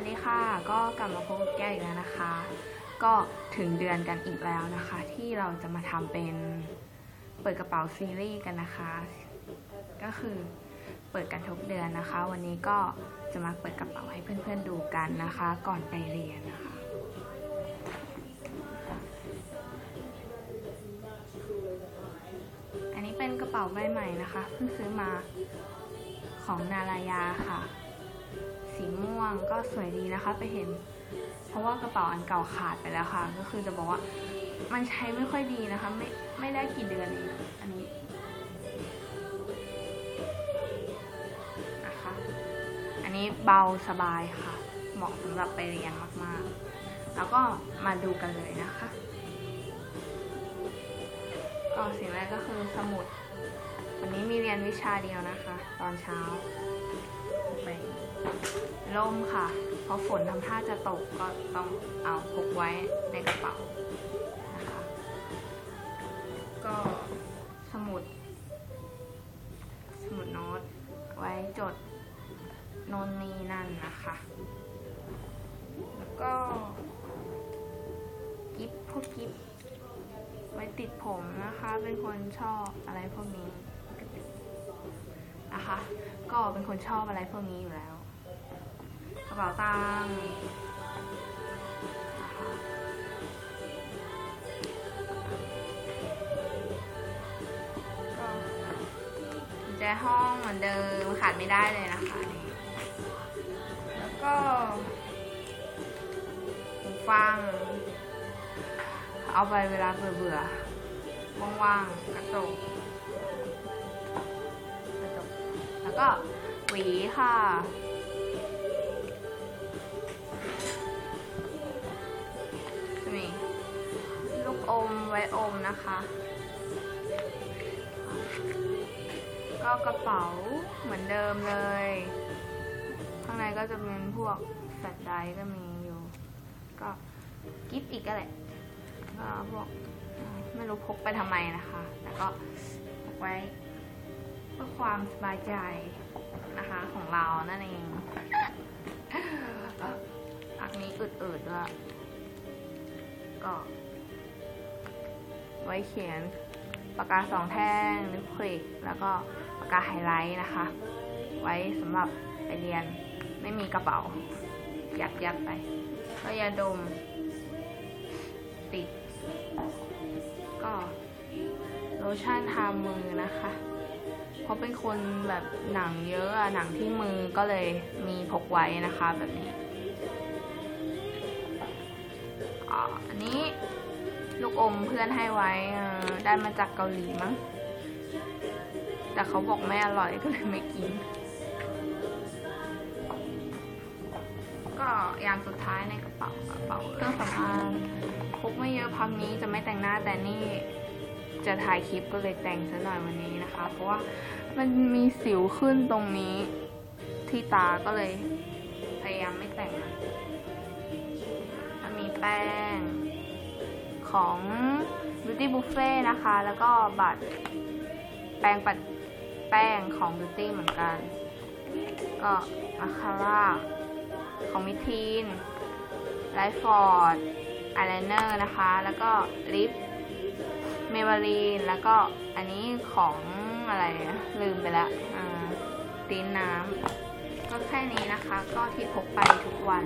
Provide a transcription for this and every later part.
วัสดีค่ะ ก็กลับมาพบกับแก้อีกแล้วนะคะ ก็ถึงเดือนกันอีกแล้วนะคะ ที่เราจะมาทำเป็นเปิดกระเป๋าซีรีส์กันนะคะ ก็คือเปิดกันทุกเดือนนะคะ วันนี้ก็จะมาเปิดกระเป๋าให้เพื่อนๆดูกันนะคะ ก่อนไปเรียนนะคะ อันนี้เป็นกระเป๋าใบใหม่นะคะเพิ่งซื้อมาของนารายาค่ะ สีม่วงก็สวยดีนะคะไปเห็น เพราะว่ากระเป๋าอันเก่าขาดไปแล้วค่ะ ก็คือจะบอกว่ามันใช้ไม่ค่อยดีนะคะ ไม่ไม่ได้กี่เดือนเองอันนี้นะคะ อันนี้เบาสบายค่ะ เหมาะสำหรับไปเรียนมากๆ แล้วก็มาดูกันเลยนะคะก็สิ่งแรกก็คือสมุด วันนี้มีเรียนวิชาเดียวนะคะ ตอนเช้า ร่มค่ะ เพราะฝนทำท่าจะตกก็ต้องเอาพกไว้ในกระเป๋านะคะ ก็สมุด สมุดโน้ตไว้จดโนนนีนั่นนะคะ แล้วก็กิฟพวกกิฟไว้ติดผมนะคะ เป็นคนชอบอะไรพวกนี้นะคะ ก็เป็นคนชอบอะไรพวกนี้อยู่แล้ว เป๋าตังค์แจห้องเหมือนเดิมขาดไม่ได้เลยนะคะนี่แล้วก็หูฟัง เอาไปเวลาเบื่อเบื่อๆว่างๆกระจกกระจกแล้วก็หวีค่ะ ว้อมนะคะ ก็กระเป๋าเหมือนเดิมเลย ข้างในก็จะเป็นพวกแฟลชไดก็มีอยู่ ก็กิฟต์อีกก็แหละก็พวกไม่รู้พกไปทำไมนะคะ แต่ก็พกไว้เพื่อความสบายใจนะคะของเรานั่นเองอักนี้อืดๆด้วยก็ ไว้เขียนปากกาสองแท่งลิควิดแล้วก็ปากกาไฮไลท์นะคะ ไว้สำหรับไปเรียนไม่มีกระเป๋า ยัดยัดๆไป ก็ยาดม ติด ก็โลชั่นทามือนะคะ เพราะเป็นคนแบบหนังเยอะหนังที่มือก็เลยมีพกไว้นะคะแบบนี้อ่าอันนี้ ลูกอมเพื่อนให้ไว้ได้มาจากเกาหลีมั้ง แต่เขาบอกไม่อร่อยก็เลยไม่กิน ก็อย่างสุดท้ายในกระเป๋ากระเป๋าเครื่องสำอางพกไม่เยอะพักนี้จะไม่แต่งหน้าแต่นี่จะถ่ายคลิปก็เลยแต่งซะหน่อยวันนี้นะคะ เพราะว่ามันมีสิวขึ้นตรงนี้ที่ตาก็เลยพยายามไม่แต่งนะแล้วมีแป้ง ของ Beauty Buffet นะคะ แล้วก็บัตรแป้งปัดแป้งของ Beauty เหมือนกัน ก็อาคาร่าของมิทีนไลฟ์ฟอร์ดอายไลเนอร์นะคะ แล้วก็ลิปเมเบลีนแล้วก็อันนี้ของอะไรลืมไปล้วอ่าตีนน้ำก็แค่นี้นะคะ ก็ที่พกไปทุกวัน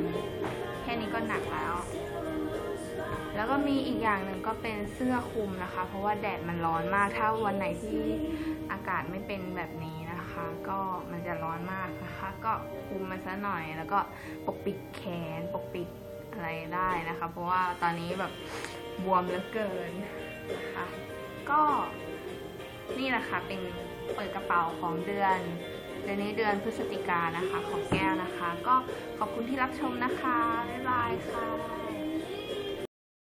แค่นี้ก็หนักแล้ว แล้วก็มีอีกอย่างหนึ่งก็เป็นเสื้อคลุมนะคะ เพราะว่าแดดมันร้อนมาก ถ้าวันไหนที่อากาศไม่เป็นแบบนี้นะคะ ก็มันจะร้อนมากนะคะ ก็คลุมมันซะหน่อย แล้วก็ปกปิดแขน ปกปิดอะไรได้นะคะ เพราะว่าตอนนี้แบบบวมเหลือเกินนะคะก็นี่แหละค่ะเป็นเปิดกระเป๋าของเดือนเดือนนี้เดือนพฤศจิกานนะคะของแก้วนะคะ ก็ขอบคุณที่รับชมนะคะ บ๊ายบายค่ะ